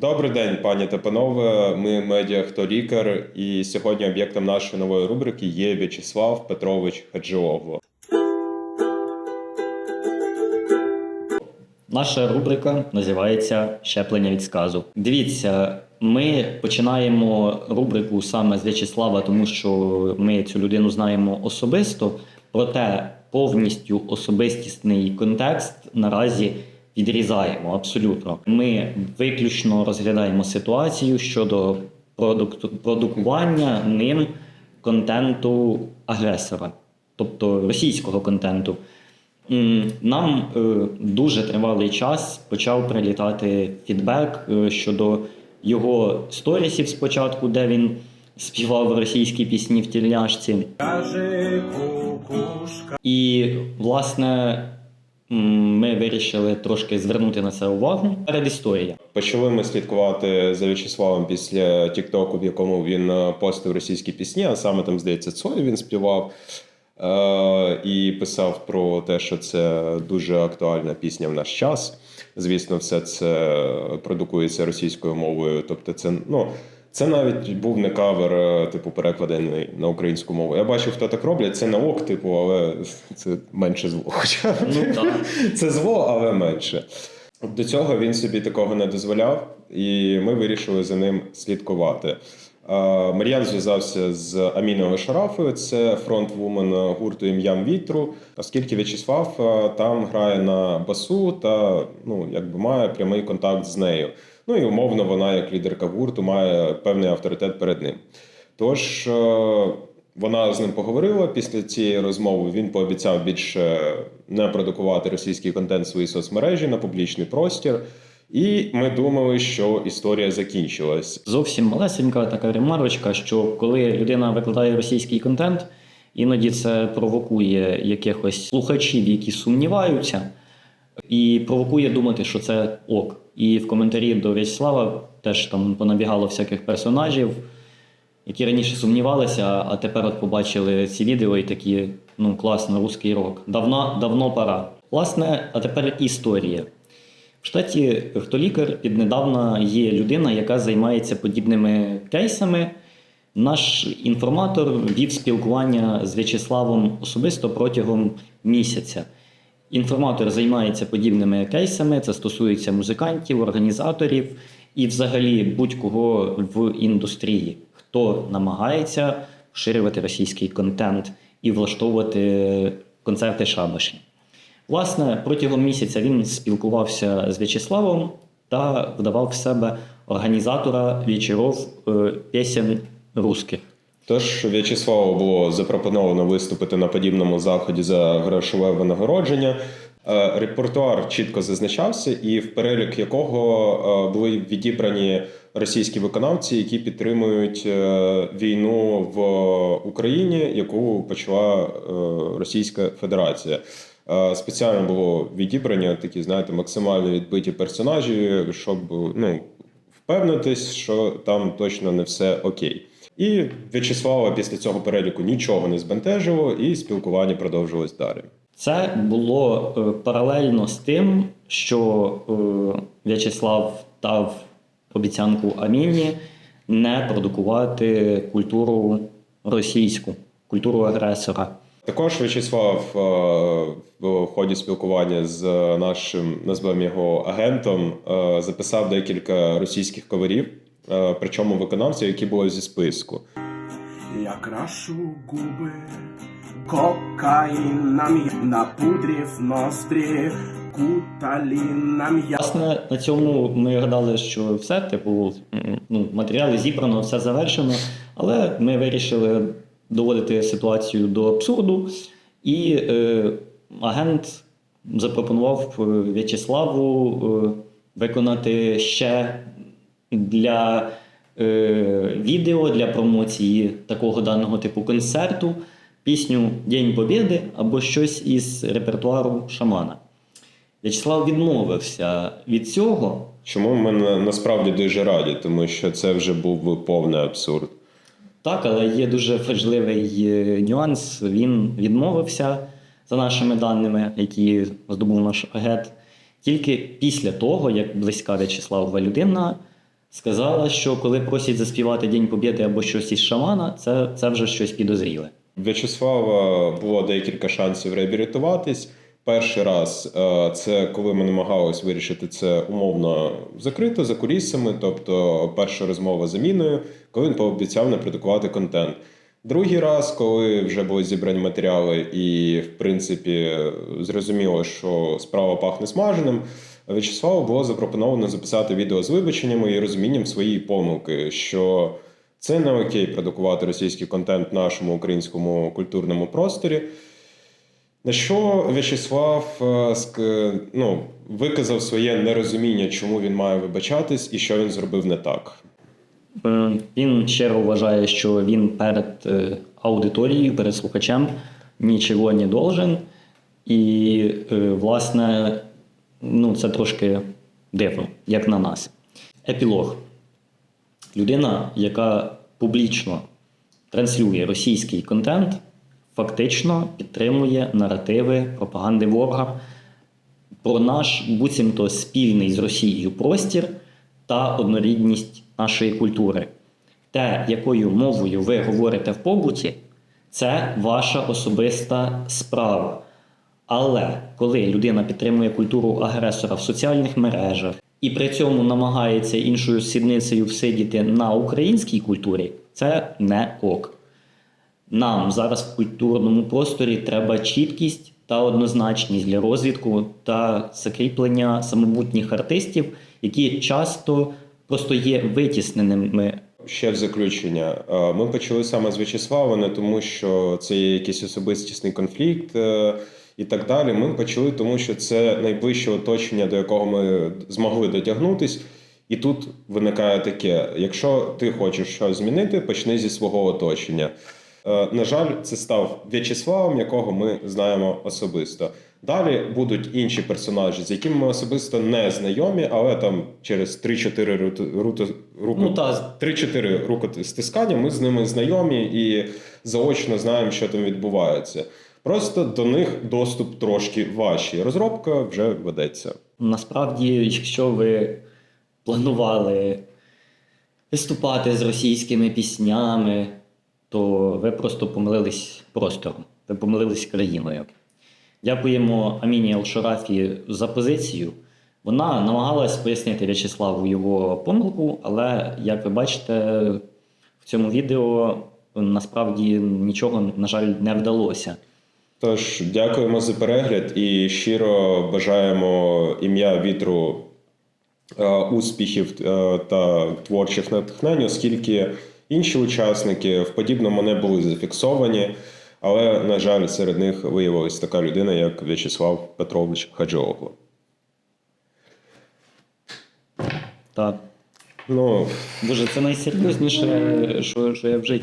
Добрий день, пані та панове. Ми медіа «Хто лікар, і сьогодні об'єктом нашої нової рубрики є В'ячеслав Петрович Хаджіогло. Наша рубрика називається Щеплення від сказу. Дивіться, ми починаємо рубрику саме з В'ячеслава, тому що ми цю людину знаємо особисто. Проте повністю особистісний контекст наразі відрізаємо абсолютно. Ми виключно розглядаємо ситуацію щодо продукту, продукування ним контенту агресора, тобто російського контенту. Нам е, дуже тривалий час почав прилітати фідбек е, щодо його сторісів спочатку, де він співав російські пісні в тільняшці. І, власне, ми вирішили трошки звернути на це увагу. Передісторія. Почали ми слідкувати за В'ячеславом після Тіктоку, в якому він е, постив російські пісні, а саме там, здається, Цой він співав. Е, і писав про те, що це дуже актуальна пісня в наш час. Звісно, все це продукується російською мовою. Тобто, це ну. Це навіть був не кавер, е, типу, перекладений на українську мову. Я бачив, хто так роблять. Це не ок, типу, але це менше зло. Хоча Ну так. це зло, але менше. До цього він собі такого не дозволяв, і ми вирішили за ним слідкувати. Мар'ян зв'язався з Аміною Шарафою, це фронтвумен гурту ім'ям вітру, оскільки В'ячеслав там грає на басу та ну, якби має прямий контакт з нею. Ну і умовно, вона, як лідерка гурту, має певний авторитет перед ним. Тож вона з ним поговорила після цієї розмови. Він пообіцяв більше не продукувати російський контент в своїй соцмережі на публічний простір. І ми думали, що історія закінчилась. Зовсім малесенька така ремарочка, що коли людина викладає російський контент, іноді це провокує якихось слухачів, які сумніваються, і провокує думати, що це ок. І в коментарі до В'ячеслава теж там понабігало всяких персонажів, які раніше сумнівалися, а тепер от побачили ці відео і такі, ну класно, русський рок. Давно, давно пора. Власне, а тепер історія. Штаті хто лікар піднедавна є людина, яка займається подібними кейсами. Наш інформатор вів спілкування з В'ячеславом особисто протягом місяця. Інформатор займається подібними кейсами, це стосується музикантів, організаторів і взагалі будь-кого в індустрії, хто намагається поширювати російський контент і влаштовувати концерти шабаші. Власне, протягом місяця він спілкувався з В'ячеславом та вдавав в себе організатора вечоров е, пісень русських. Тож В'ячеславу було запропоновано виступити на подібному заході за грошове винагородження. Е, Репертуар чітко зазначався, і в перелік якого е, були відібрані російські виконавці, які підтримують війну в Україні, яку почала Російська Федерація. Е, Спеціально було відібрані такі, знаєте, максимально відбиті персонажі, щоб ну, впевнитись, що там точно не все окей. І В'ячеслава після цього переліку нічого не збентежило, і спілкування продовжилось далі. Це було е, паралельно з тим, що е, В'ячеслав дав обіцянку Аміні не продукувати культуру російську, культуру агресора. Також В'ячеслав е, в ході спілкування з нашим назвемо його агентом е, записав декілька російських коверів, е, причому виконавців, які були зі списку. Я крашу губи кокаїном, напудрив нострі куталіном. Власне, на цьому ми гадали, що все, типу, ну, матеріали зібрано, все завершено, але ми вирішили доводити ситуацію до абсурду, і е, агент запропонував е, В'ячеславу е, виконати ще для е, відео для промоції такого даного типу концерту пісню День Побєди або щось із репертуару шамана. В'ячеслав відмовився від цього. Чому ми на- насправді дуже раді, тому що це вже був повний абсурд. Так, але є дуже важливий е, нюанс. Він відмовився за нашими даними, які здобув наш агент, тільки після того, як близька В'ячеславова людина сказала, що коли просять заспівати День Побєди або щось із шамана, це, це вже щось підозріле. В'ячеслава було декілька шансів реабілітуватись. Перший раз е, це коли ми намагалися вирішити це умовно закрито за кулісами, тобто перша розмова з Аміною, коли він пообіцяв не продукувати контент. Другий раз, коли вже були зібрані матеріали, і в принципі зрозуміло, що справа пахне смаженим. В'ячеславу було запропоновано записати відео з вибаченнями і розумінням своєї помилки, що це не окей продукувати російський контент в нашому українському культурному просторі. На що В'ячеслав е, ну, виказав своє нерозуміння, чому він має вибачатись і що він зробив не так. Е, Він щиро вважає, що він перед е, аудиторією, перед слухачем нічого не должен. І, е, власне, ну, це трошки дивно, як на нас. Епілог. Людина, яка публічно транслює російський контент, фактично підтримує наративи пропаганди ворога про наш буцімто спільний з Росією простір та однорідність нашої культури. Те, якою мовою ви говорите в побуті, це ваша особиста справа. Але коли людина підтримує культуру агресора в соціальних мережах і при цьому намагається іншою сідницею всидіти на українській культурі, це не ок. Нам зараз в культурному просторі треба чіткість та однозначність для розвідку та закріплення самобутніх артистів, які часто просто є витісненими. Ще в заключення. Е, Ми почали саме з В'ячеслава, не тому, що це є якийсь особистісний конфлікт е, і так далі. Ми почали, тому що це найближче оточення, до якого ми змогли дотягнутись. І тут виникає таке: якщо ти хочеш щось змінити, почни зі свого оточення. Е, На жаль, це став В'ячеславом, якого ми знаємо особисто. Далі будуть інші персонажі, з якими ми особисто не знайомі, але там через 3-4 руту, руту, руку, Ну, та- 3-4 рукостискання ми з ними знайомі і заочно знаємо, що там відбувається. Просто до них доступ трошки важчий. Розробка вже ведеться. Насправді, якщо ви планували виступати з російськими піснями, то ви просто помилились простором, ви помилились країною. Дякуємо Аміні Алшарафі за позицію. Вона намагалась пояснити В'ячеславу його помилку, але, як ви бачите, в цьому відео насправді нічого, на жаль, не вдалося. Тож дякуємо за перегляд і щиро бажаємо ім'я вітру е, успіхів е, та творчих натхнень, оскільки інші учасники в подібному не були зафіксовані. Але, на жаль, серед них виявилася така людина, як В'ячеслав Петрович Хаджиогло. Так. Ну, Боже, це найсерйозніше, що, що я в житті